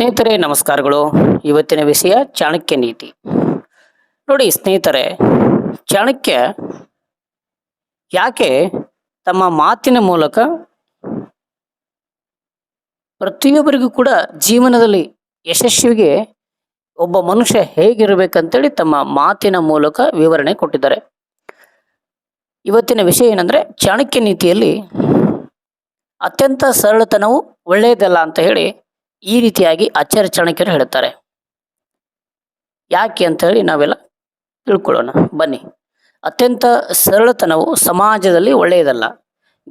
ಸ್ನೇಹಿತರೆ, ನಮಸ್ಕಾರಗಳು. ಇವತ್ತಿನ ವಿಷಯ ಚಾಣಕ್ಯ ನೀತಿ. ನೋಡಿ ಸ್ನೇಹಿತರೆ, ಚಾಣಕ್ಯ ಯಾಕೆ ತಮ್ಮ ಮಾತಿನ ಮೂಲಕ ಪ್ರತಿಯೊಬ್ಬರಿಗೂ ಕೂಡ ಜೀವನದಲ್ಲಿ ಯಶಸ್ವಿಗೆ ಒಬ್ಬ ಮನುಷ್ಯ ಹೇಗಿರಬೇಕಂತೇಳಿ ತಮ್ಮ ಮಾತಿನ ಮೂಲಕ ವಿವರಣೆ ಕೊಟ್ಟಿದ್ದಾರೆ. ಇವತ್ತಿನ ವಿಷಯ ಏನಂದ್ರೆ, ಚಾಣಕ್ಯ ನೀತಿಯಲ್ಲಿ ಅತ್ಯಂತ ಸರಳತನವು ಒಳ್ಳೆಯದಲ್ಲ ಅಂತ ಹೇಳಿ ಈ ರೀತಿಯಾಗಿ ಆಚಾರ್ಯ ಚಾಣಕ್ಯರು ಹೇಳ್ತಾರೆ. ಯಾಕೆ ಅಂತ ಹೇಳಿ ನಾವೆಲ್ಲ ತಿಳ್ಕೊಳ್ಳೋಣ. ಬನ್ನಿ. ಅತ್ಯಂತ ಸರಳತನವು ಸಮಾಜದಲ್ಲಿ ಒಳ್ಳೆಯದಲ್ಲ.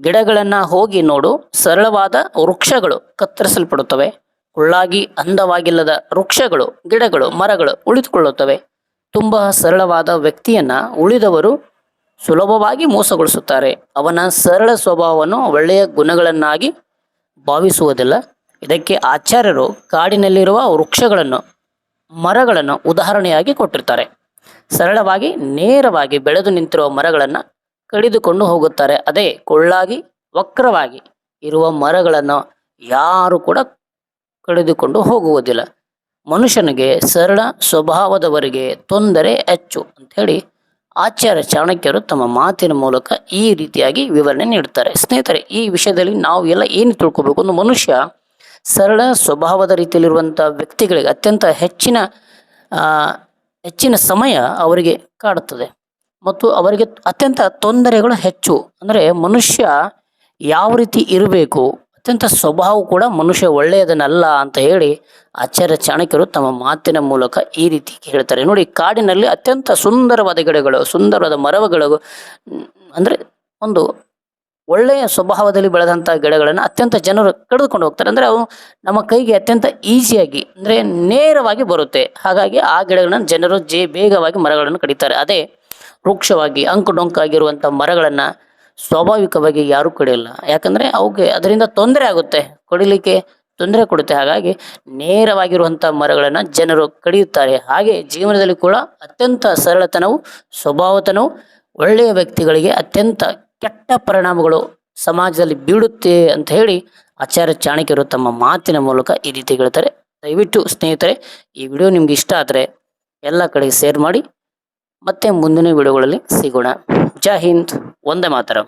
ಗಿಡಗಳನ್ನು ಹೋಗಿ ನೋಡು, ಸರಳವಾದ ವೃಕ್ಷಗಳು ಕತ್ತರಿಸಲ್ಪಡುತ್ತವೆ. ಕುಳ್ಳಾಗಿ ಅಂದವಾಗಿಲ್ಲದ ವೃಕ್ಷಗಳು, ಗಿಡಗಳು, ಮರಗಳು ಉಳಿದುಕೊಳ್ಳುತ್ತವೆ. ತುಂಬ ಸರಳವಾದ ವ್ಯಕ್ತಿಯನ್ನ ಉಳಿದವರು ಸುಲಭವಾಗಿ ಮೋಸಗೊಳಿಸುತ್ತಾರೆ. ಅವನ ಸರಳ ಸ್ವಭಾವವನ್ನು ಒಳ್ಳೆಯ ಗುಣಗಳನ್ನಾಗಿ ಭಾವಿಸುವುದಿಲ್ಲ. ಇದಕ್ಕೆ ಆಚಾರ್ಯರು ಕಾಡಿನಲ್ಲಿರುವ ವೃಕ್ಷಗಳನ್ನು, ಮರಗಳನ್ನು ಉದಾಹರಣೆಯಾಗಿ ಕೊಟ್ಟಿರ್ತಾರೆ. ಸರಳವಾಗಿ, ನೇರವಾಗಿ ಬೆಳೆದು ನಿಂತಿರುವ ಮರಗಳನ್ನು ಕಡಿದುಕೊಂಡು ಹೋಗುತ್ತಾರೆ. ಅದೇ ಕೊಳ್ಳಾಗಿ, ವಕ್ರವಾಗಿ ಇರುವ ಮರಗಳನ್ನು ಯಾರು ಕೂಡ ಕಡಿದುಕೊಂಡು ಹೋಗುವುದಿಲ್ಲ. ಮನುಷ್ಯನಿಗೆ ಸರಳ ಸ್ವಭಾವದವರಿಗೆ ತೊಂದರೆ ಹೆಚ್ಚು ಅಂಥೇಳಿ ಆಚಾರ್ಯ ಚಾಣಕ್ಯರು ತಮ್ಮ ಮಾತಿನ ಮೂಲಕ ಈ ರೀತಿಯಾಗಿ ವಿವರಣೆ ನೀಡುತ್ತಾರೆ ಸ್ನೇಹಿತರೆ, ಈ ವಿಷಯದಲ್ಲಿ ನಾವು ಎಲ್ಲ ಏನು ತಿಳ್ಕೊಬೇಕು? ಒಂದು ಮನುಷ್ಯ ಸರಳ ಸ್ವಭಾವದ ರೀತಿಯಲ್ಲಿರುವಂಥ ವ್ಯಕ್ತಿಗಳಿಗೆ ಅತ್ಯಂತ ಹೆಚ್ಚಿನ ಹೆಚ್ಚಿನ ಸಮಯ ಅವರಿಗೆ ಕಾಡುತ್ತದೆ. ಮತ್ತು ಅವರಿಗೆ ಅತ್ಯಂತ ತೊಂದರೆಗಳು ಹೆಚ್ಚು. ಅಂದರೆ ಮನುಷ್ಯ ಯಾವ ರೀತಿ ಇರಬೇಕು, ಅತ್ಯಂತ ಸ್ವಭಾವ ಕೂಡ ಮನುಷ್ಯ ಒಳ್ಳೆಯದನ್ನಲ್ಲ ಅಂತ ಹೇಳಿ ಆಚಾರ್ಯ ಚಾಣಕ್ಯರು ತಮ್ಮ ಮಾತಿನ ಮೂಲಕ ಈ ರೀತಿ ಹೇಳ್ತಾರೆ. ನೋಡಿ, ಕಾಡಿನಲ್ಲಿ ಅತ್ಯಂತ ಸುಂದರವಾದ ಗಿಡಗಳು, ಸುಂದರವಾದ ಮರಗಳು, ಅಂದರೆ ಒಂದು ಒಳ್ಳೆಯ ಸ್ವಭಾವದಲ್ಲಿ ಬೆಳೆದಂಥ ಗಿಡಗಳನ್ನು ಅತ್ಯಂತ ಜನರು ಕಡಿದುಕೊಂಡು ಹೋಗ್ತಾರೆ. ಅಂದರೆ ಅವು ನಮ್ಮ ಕೈಗೆ ಅತ್ಯಂತ ಈಸಿಯಾಗಿ, ಅಂದರೆ ನೇರವಾಗಿ ಬರುತ್ತೆ. ಹಾಗಾಗಿ ಆ ಗಿಡಗಳನ್ನು ಜನರು ಜೇ ಬೇಗವಾಗಿ ಮರಗಳನ್ನು ಕಡಿತಾರೆ. ಅದೇ ವೃಕ್ಷವಾಗಿ, ಅಂಕುಡೊಂಕಾಗಿರುವಂಥ ಮರಗಳನ್ನು ಸ್ವಾಭಾವಿಕವಾಗಿ ಯಾರೂ ಕಡಿಯಲ್ಲ. ಯಾಕಂದರೆ ಅವಕ್ಕೆ ಅದರಿಂದ ತೊಂದರೆ ಆಗುತ್ತೆ, ಕಡಿಲಿಕ್ಕೆ ತೊಂದರೆ ಕೊಡುತ್ತೆ. ಹಾಗಾಗಿ ನೇರವಾಗಿರುವಂಥ ಮರಗಳನ್ನು ಜನರು ಕಡಿಯುತ್ತಾರೆ. ಹಾಗೆ ಜೀವನದಲ್ಲಿ ಕೂಡ ಅತ್ಯಂತ ಸರಳತನವು, ಸ್ವಭಾವತನವು ಒಳ್ಳೆಯ ವ್ಯಕ್ತಿಗಳಿಗೆ ಅತ್ಯಂತ ಕೆಟ್ಟ ಪರಿಣಾಮಗಳು ಸಮಾಜದಲ್ಲಿ ಬೀಳುತ್ತೆ ಅಂತ ಹೇಳಿ ಆಚಾರ್ಯ ಚಾಣಕ್ಯರು ತಮ್ಮ ಮಾತಿನ ಮೂಲಕ ಈ ರೀತಿ ಹೇಳ್ತಾರೆ. ದಯವಿಟ್ಟು ಸ್ನೇಹಿತರೆ, ಈ ವಿಡಿಯೋ ನಿಮ್ಗೆ ಇಷ್ಟ ಆದರೆ ಎಲ್ಲ ಕಡೆಗೆ ಶೇರ್ ಮಾಡಿ. ಮತ್ತೆ ಮುಂದಿನ ವಿಡಿಯೋಗಳಲ್ಲಿ ಸಿಗೋಣ. ಜೈ ಹಿಂದ್ ಒಂದೇ ಮಾತರಂ.